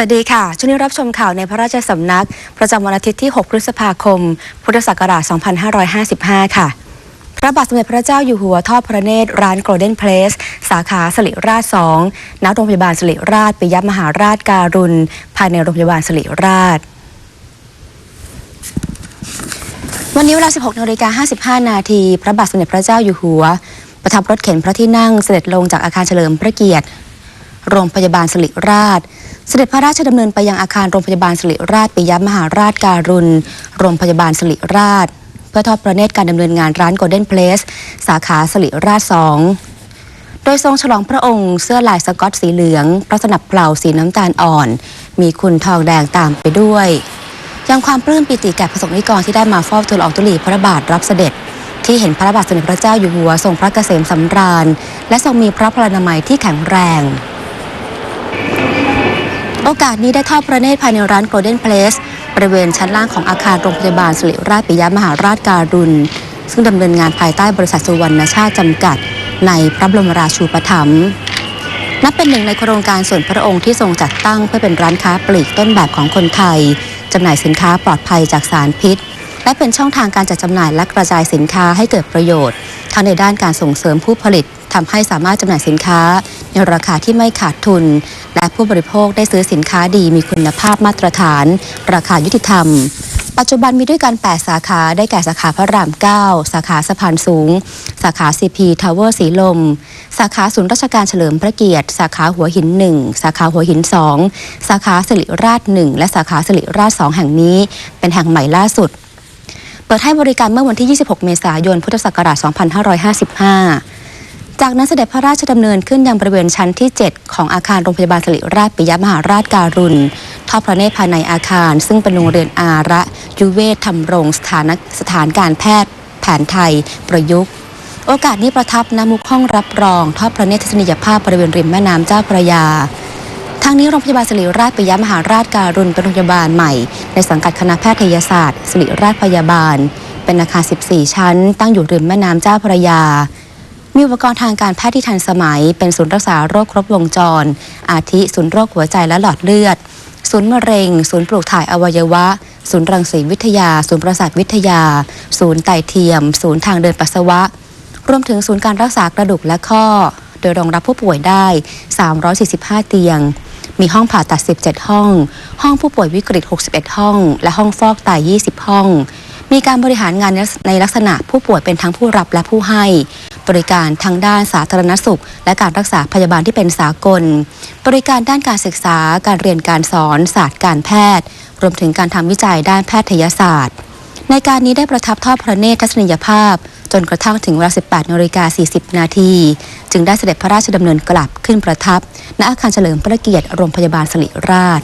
วัสดีค่ะ ช่วงนี้รับชมข่าวในพระราชสำนัก ประจำวันอาทิตย์ที่ 6 พฤษภาคม พุทธศักราช 2555 ค่ะ พระบาทสมเด็จพระเจ้าอยู่หัวทอดพระเนตรร้าน Golden Place สาขาสิริราช 2 ณ โรงพยาบาลสิริราชปิยมหาราชการุณ ภายในโรงพยาบาลสิริราชวันนี้เวลา 16นาฬิกา55 นาที พระบาทสมเด็จพระเจ้าอยู่หัว ประทับรถเข็นพระที่นั่งเสด็จลงจากอาคารเฉลิมพระเกียรติ โรงพยาบาลสิริราช เสด็จพระราชดำเนินไปยังอาคารโรงพยาบาลสิริราชปิยมหาราชการุณ โรงพยาบาลสิริราช เพื่อทอดพระเนตรการดำเนินงานร้าน Golden Place สาขาสิริราช2โดยทรงฉลองพระองค์เสื้อลายสกอตสีเหลือง พระสนับเปล่าสีน้ำตาลอ่อน มีคุณทองแดงตามไปด้วยยังความปลื้มปิติแก่ประสบนิกรที่ได้มาเฝ้าทูลอองธุลีพระบาทรับเสด็จ ที่เห็นพระบาทสมเด็จพระเจ้าอยู่หัวทรงพระเกษมสำราญ และทรงมีพระพลานามัยที่แข็งแรง โอกาสนี้ได้ทอดพระเนตรภายในร้าน Golden Place บริเวณชั้นล่างของอาคารโรงพยาบาลสิริราชปิยมหาราชการุณ ซึ่งดำเนินงานภายใต้บริษัทสุวรรณชาติจำกัด ในพระบรมราชูปถัมภ์นับเป็นหนึ่งในโครงการส่วนพระองค์ที่ทรงจัดตั้งเพื่อเป็นร้านค้าปลีกต้นแบบของคนไทยจำหน่ายสินค้าปลอดภัยจากสารพิษ และเป็นช่องทางการจัดจำหน่ายและกระจายสินค้าให้เกิดประโยชน์ทั้งในด้านการส่งเสริมผู้ผลิตทำให้สามารถจำหน่ายสินค้า ในราคาที่ไม่ขาดทุน และผู้บริโภคได้ซื้อสินค้าดีมีคุณภาพมาตรฐาน ราคายุติธรรม ปัจจุบันมีด้วยกัน 8 สาขาได้แก่สาขาพระราม 9 สาขาสะพานสูง สาขา CP Tower สีลม สาขาศูนย์ราชการเฉลิมพระเกียรติ สาขาหัวหิน 1 สาขาหัวหิน 2 สาขาสิริราช 1 และสาขาสิริราช 2 แห่งนี้ เป็นแห่งใหม่ล่าสุดเปิดให้บริการเมื่อวันที่ 26 เมษายน พุทธศักราช 2555 จากนั้นเสด็จพระราชดำเนินขึ้นยังบริเวณชั้นที่ 7 ของอาคารโรงพยาบาลสิริราชปิยมหาราชการุณทอดพระเนตรภายในอาคาร ซึ่งเป็นโรงเรียนอาระยุเวศธรรมรงสถานสถานการแพทย์ แผนไทย ประยุกต์โอกาสนี้ประทับนมุกห้องรับรองทอดพระเนตรทัศนียภาพบริเวณริมแม่น้ำเจ้าพระยาทางนี้โรงพยาบาลสิริราชปิยมหาราชการุณเป็นโรงพยาบาลใหม่ ในสังกัดคณะแพทยศาสตร์สิริราชพยาบาล เป็นอาคาร 14 ชั้น ตั้งอยู่ริมแม่น้ำเจ้าพระยา มีอุปกรณ์ทางการแพทย์ที่ทันสมัย เป็นศูนย์รักษาโรคครบวงจร อาทิศูนย์โรคหัวใจและหลอดเลือด ศูนย์มะเร็ง ศูนย์ปลูกถ่ายอวัยวะ ศูนย์รังสีวิทยา ศูนย์ประสาทวิทยา ศูนย์ไตเทียม ศูนย์ทางเดินปัสสาวะ รวมถึงศูนย์การรักษากระดูกและข้อ โดยรองรับผู้ป่วยได้ 345 เตียงมีห้องผ่าตัด 17 ห้อง ห้องผู้ป่วยวิกฤต 61 ห้อง และห้องฟอกไต 20 ห้อง มีการบริหารงานในลักษณะผู้ป่วยเป็นทั้งผู้รับและผู้ให้ บริการทางด้านสาธารณสุข และการรักษาพยาบาลที่เป็นสากล บริการด้านการศึกษาการเรียนการสอนศาสตร์การแพทย์ รวมถึงการทำวิจัยด้านแพทยศาสตร์ ในการนี้ได้ประทับทอดพระเนตรทัศนียภาพ จนกระทั่งถึงเวลา 18นาฬิกา40 นาที จึงได้เสด็จพระราชดำเนินกลับขึ้นประทับ ณอาคารเฉลิมพระเกียรติโรงพยาบาลสิริราช